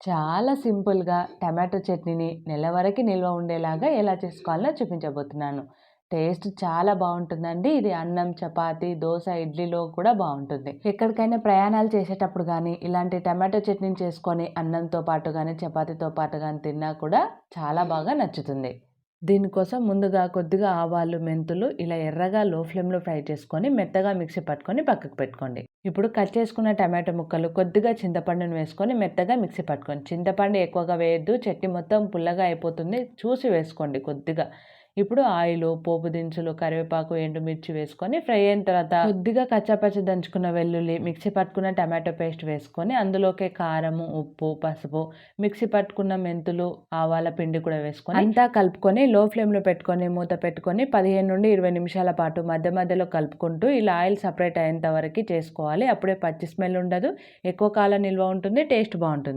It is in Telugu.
చాలా సింపుల్‌గా టమాటో చట్నీని నెల వరకు నిల్వ ఉండేలాగా ఎలా చేసుకోవాలో చూపించబోతున్నాను. టేస్ట్ చాలా బాగుంటుందండి ఇది అన్నం, చపాతీ, దోశ ఇడ్లీలో కూడా బాగుంటుంది ఎక్కడికైనా ప్రయాణాలు చేసేటప్పుడు కానీ ఇలాంటి టమాటో చట్నీని చేసుకొని అన్నంతో పాటు కానీ చపాతీతో పాటు కానీ తిన్నా కూడా చాలా బాగా నచ్చుతుంది. దీనికోసం ముందుగా కొద్దిగా ఆవాలు, మెంతులు ఇలా ఎర్రగా లో ఫ్లేమ్‌లో ఫ్రై చేసుకొని మెత్తగా మిక్సీ పట్టుకొని పక్కకు పెట్టుకోండి. ఇప్పుడు కట్ చేసుకున్న టమాటో ముక్కలు, కొద్దిగా చింతపండును వేసుకొని మెత్తగా మిక్సీ పట్టుకోండి. చింతపండు ఎక్కువగా వేయద్దు చట్నీ మొత్తం పుల్లగా అయిపోతుంది. చూసి వేసుకోండి కొద్దిగా. ఇప్పుడు ఆయిలు, పోపు దినుసులు, కరివేపాకు, ఎండుమిర్చి వేసుకొని ఫ్రై అయిన తర్వాత కొద్దిగా కచ్చాపచ్చ దంచుకున్న వెల్లుల్లి, మిక్సీ పట్టుకున్న టమాటో పేస్ట్ వేసుకొని అందులోకే కారము, ఉప్పు, పసుపు, మిక్సీ పట్టుకున్న మెంతులు, ఆవాల పిండి కూడా వేసుకొని అంతా కలుపుకొని లో ఫ్లేమ్‌లో పెట్టుకొని మూత పెట్టుకొని 15-20 నిమిషాల పాటు మధ్య మధ్యలో కలుపుకుంటూ ఇలా ఆయిల్ సపరేట్ అయ్యేంత వరకు చేసుకోవాలి. అప్పుడే పచ్చి స్మెల్ ఉండదు. ఎక్కువ కాలం నిల్వ ఉంటుంది. టేస్ట్ బాగుంటుంది